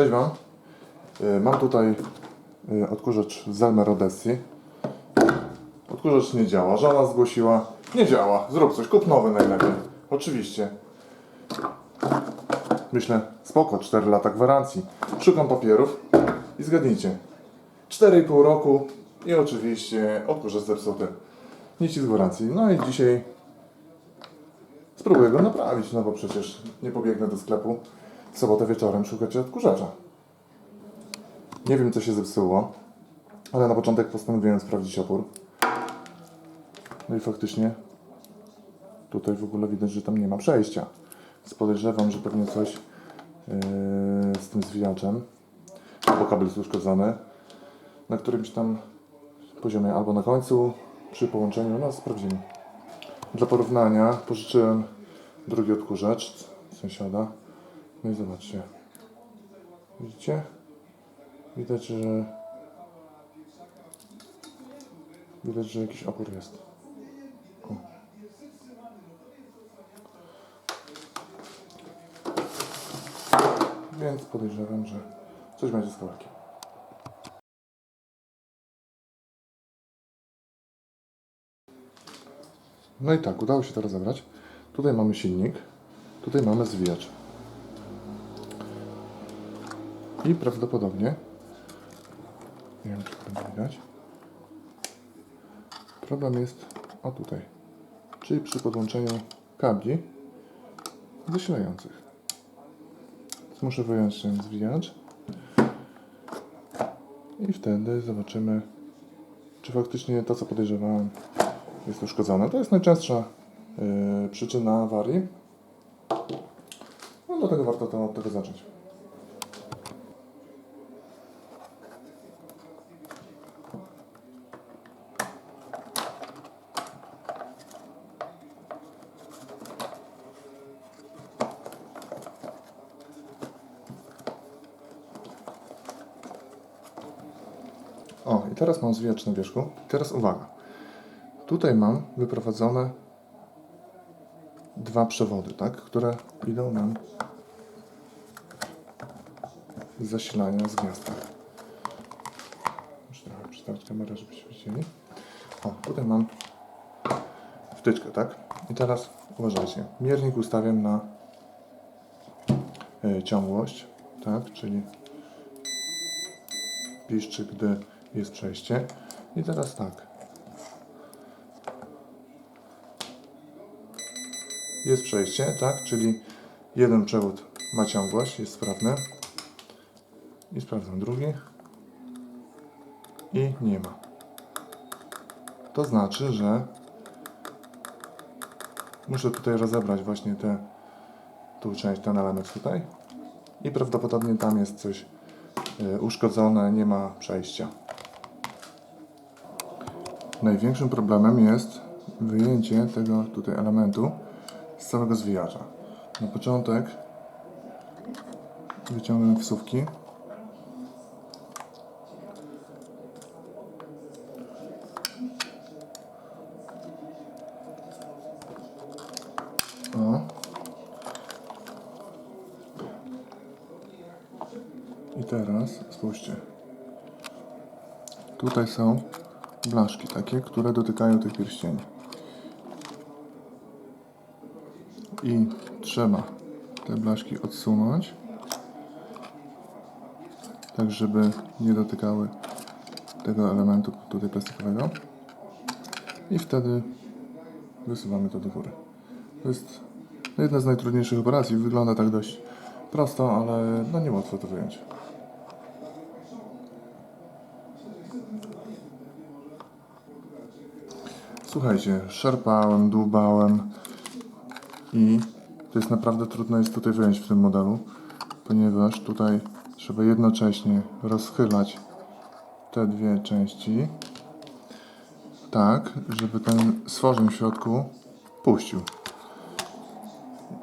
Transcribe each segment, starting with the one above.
Cześć Wam. Y, Mam tutaj y, odkurzacz Zelmer Odessi. Odkurzacz nie działa. Żona zgłosiła. Nie działa. Zrób coś. Kup nowy najlepiej. Oczywiście. Myślę, spoko, 4 lata gwarancji. Szukam papierów i zgadnijcie. 4,5 roku i oczywiście odkurzacz zepsuty. Nic z gwarancji. No i dzisiaj spróbuję go naprawić, no bo przecież nie pobiegnę do sklepu w sobotę wieczorem szukać odkurzacza. Nie wiem, co się zepsuło, ale na początek postanowiłem sprawdzić opór. No i faktycznie tutaj w ogóle widać, że tam nie ma przejścia. Więc podejrzewam, że pewnie coś yy, z tym zwijaczem, albo kabel jest uszkodzony, na którymś tam poziomie, albo na końcu, przy połączeniu, no sprawdzimy. Dla porównania pożyczyłem drugi odkurzacz sąsiada. No i zobaczcie. Widzicie? Widać, że widać, że jakiś opór jest. O. Więc podejrzewam, że coś będzie z kawałkiem. No i tak, udało się to rozebrać. Tutaj mamy silnik, tutaj mamy zwijacz. I prawdopodobnie, nie wiem czy to będzie widać, problem jest o tutaj, czyli przy podłączeniu kabli zasilających. Więc muszę wyjąć ten zwijacz i wtedy zobaczymy, czy faktycznie to, co podejrzewałem, jest uszkodzone. To jest najczęstsza yy, przyczyna awarii. No dlatego warto to od tego zacząć. O, i teraz mam zwijacz na wierzchu. Teraz uwaga. Tutaj mam wyprowadzone dwa przewody, tak, które idą nam z zasilania z gniazda. Muszę trochę przystawić kamerę, żebyście widzieli. O, tutaj mam wtyczkę, tak? I teraz uważajcie. Miernik ustawiam na y, ciągłość, tak, czyli piszczy, gdy jest przejście. I teraz tak. Jest przejście, tak? Czyli jeden przewód ma ciągłość, jest sprawny. I sprawdzam drugi. I nie ma. To znaczy, że muszę tutaj rozebrać właśnie tę tą część, ten element tutaj. I prawdopodobnie tam jest coś y, uszkodzone, nie ma przejścia. Największym problemem jest wyjęcie tego tutaj elementu z całego zwijacza. Na początek wyciągnę wsówki. I teraz spójrzcie. Tutaj są blaszki takie, które dotykają tych pierścieni. I trzeba te blaszki odsunąć, tak żeby nie dotykały tego elementu tutaj plastikowego. I wtedy wysuwamy to do góry. To jest jedna z najtrudniejszych operacji. Wygląda tak dość prosto, ale no nie to wyjąć. Słuchajcie, szarpałem, dłubałem i to jest naprawdę trudno jest tutaj wyjąć w tym modelu, ponieważ tutaj trzeba jednocześnie rozchylać te dwie części tak, żeby ten stworzeń w środku puścił.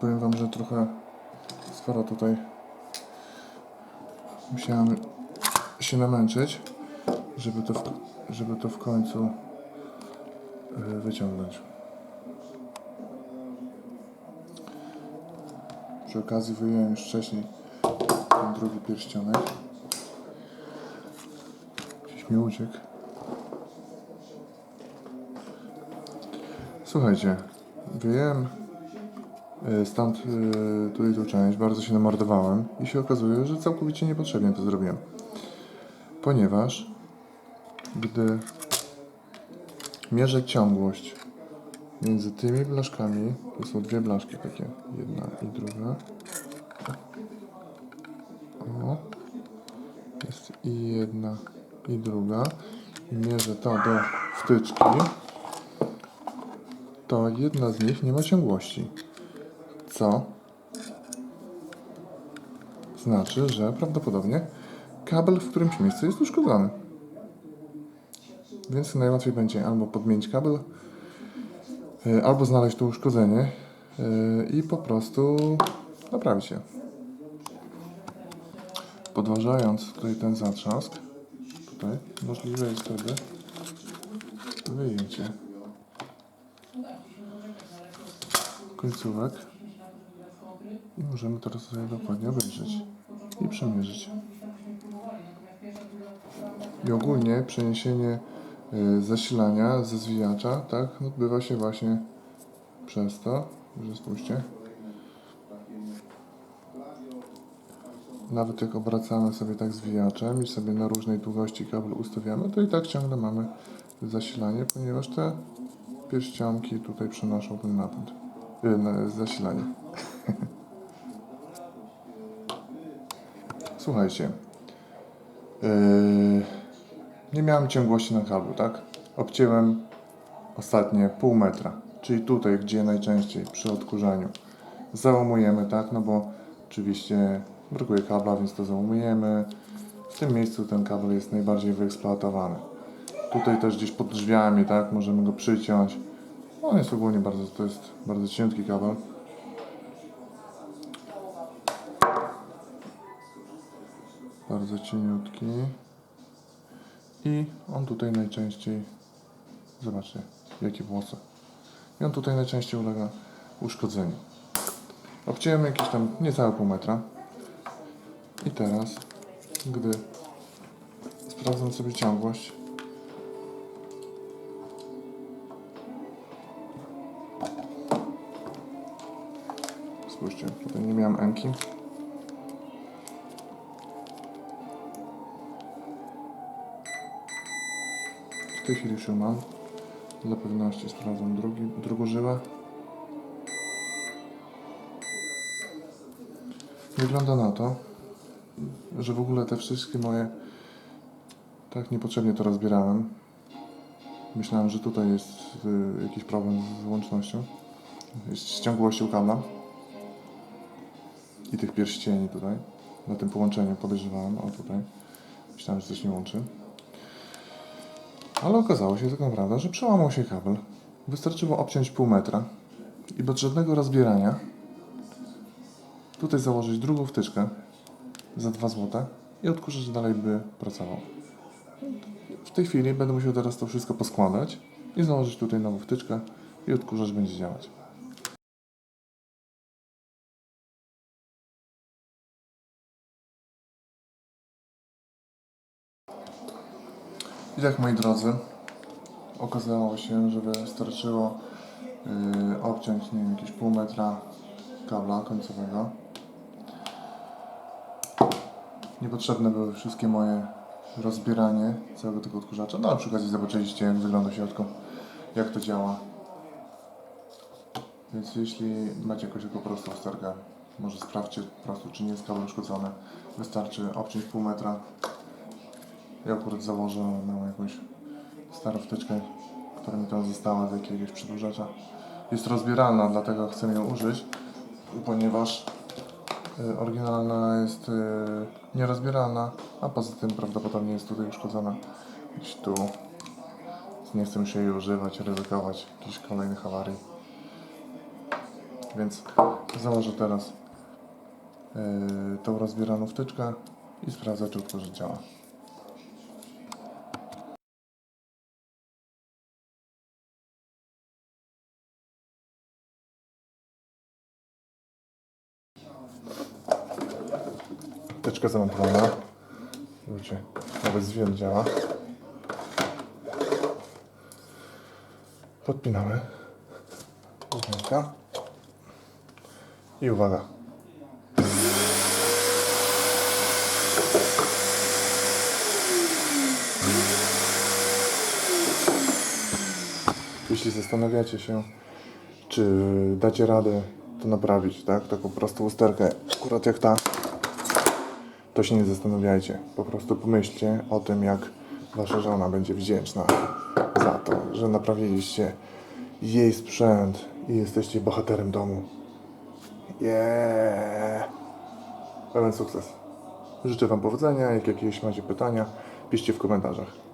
Powiem Wam, że trochę sporo tutaj musiałem się namęczyć, żeby to w, żeby to w końcu wyciągnąć. Przy okazji wyjąłem już wcześniej ten drugi pierścionek. Gdzieś mi uciekł. Słuchajcie, wyjąłem y, stąd y, tutaj tą część, bardzo się namordowałem i się okazuje, że całkowicie niepotrzebnie to zrobiłem. Ponieważ gdy mierzę ciągłość między tymi blaszkami, to są dwie blaszki takie, jedna i druga. O. Jest i jedna i druga. I mierzę to do wtyczki. To jedna z nich nie ma ciągłości. Co znaczy, że prawdopodobnie kabel w którymś miejscu jest uszkodzony. Więc najłatwiej będzie albo podmienić kabel, y, albo znaleźć to uszkodzenie y, i po prostu naprawić je. Podważając tutaj ten zatrzask, tutaj możliwe jest wtedy wyjęcie końcówek i możemy teraz sobie dokładnie obejrzeć i przemierzyć. I ogólnie przeniesienie zasilania ze zwijacza, tak, odbywa się właśnie przez to, że spójrzcie. Nawet jak obracamy sobie tak zwijaczem i sobie na różnej długości kabel ustawiamy, to i tak ciągle mamy zasilanie, ponieważ te pierścionki tutaj przenoszą ten napęd, y, na- zasilanie. Słuchajcie, yy, nie miałem ciągłości na kablu, tak? Obcięłem ostatnie pół metra, czyli tutaj, gdzie najczęściej przy odkurzaniu załamujemy, tak? No bo oczywiście brakuje kabla, więc to załamujemy. W tym miejscu ten kabel jest najbardziej wyeksploatowany. Tutaj też gdzieś pod drzwiami, tak? Możemy go przyciąć. On jest ogólnie bardzo, to jest bardzo cienki kabel. Bardzo cieniutki. I on tutaj najczęściej, zobaczcie, jakie włosy. I on tutaj najczęściej ulega uszkodzeniu. Obciąłem jakieś tam niecałe pół metra. I teraz, gdy sprawdzam sobie ciągłość, spójrzcie, tutaj nie miałem enki. W tej chwili już mam. Dla pewności sprawdzam drugi, drugą żyłę. Wygląda na to, że w ogóle te wszystkie moje tak niepotrzebnie to rozbierałem. Myślałem, że tutaj jest y, jakiś problem z łącznością, z ciągłością kabla i tych pierścieni tutaj. Na tym połączeniu podejrzewałem, o tutaj. Myślałem, że coś nie łączy. Ale okazało się tak naprawdę, że przełamał się kabel. Wystarczyło obciąć pół metra i bez żadnego rozbierania tutaj założyć drugą wtyczkę za 2 zł i odkurzacz dalej by pracował. W tej chwili będę musiał teraz to wszystko poskładać i założyć tutaj nową wtyczkę i odkurzacz będzie działać. I tak moi drodzy, okazało się, że wystarczyło yy, obciąć nie wiem, jakieś pół metra kabla końcowego. Niepotrzebne były wszystkie moje rozbieranie całego tego odkurzacza. No, przy okazji zobaczyliście, jak wygląda w środku, jak to działa. Więc jeśli macie jakąś taką prostą usterkę, może sprawdźcie po prostu, czy nie jest kabel uszkodzony. Wystarczy obciąć pół metra. Ja akurat założę mam jakąś starą wtyczkę, która mi tam została do jakiegoś przedłużacza. Jest rozbieralna, dlatego chcę ją użyć, ponieważ y, oryginalna jest y, nierozbieralna, a poza tym prawdopodobnie jest tutaj uszkodzona gdzieś tu. Nie chcę już jej używać, ryzykować jakichś kolejnych awarii. Więc założę teraz y, tą rozbieraną wtyczkę i sprawdzę, czy odkurzacz działa. Te Rączka zamontowana. Zobaczcie, nawet zwiat działa. Podpinamy. Głównika. I uwaga. Jeśli zastanawiacie się, czy dacie radę to naprawić, tak? Taką prostą usterkę, akurat jak ta, to się nie zastanawiajcie. Po prostu pomyślcie o tym, jak wasza żona będzie wdzięczna za to, że naprawiliście jej sprzęt i jesteście bohaterem domu. Yeah! Pełen sukces. Życzę Wam powodzenia. Jak jakieś macie pytania, piszcie w komentarzach.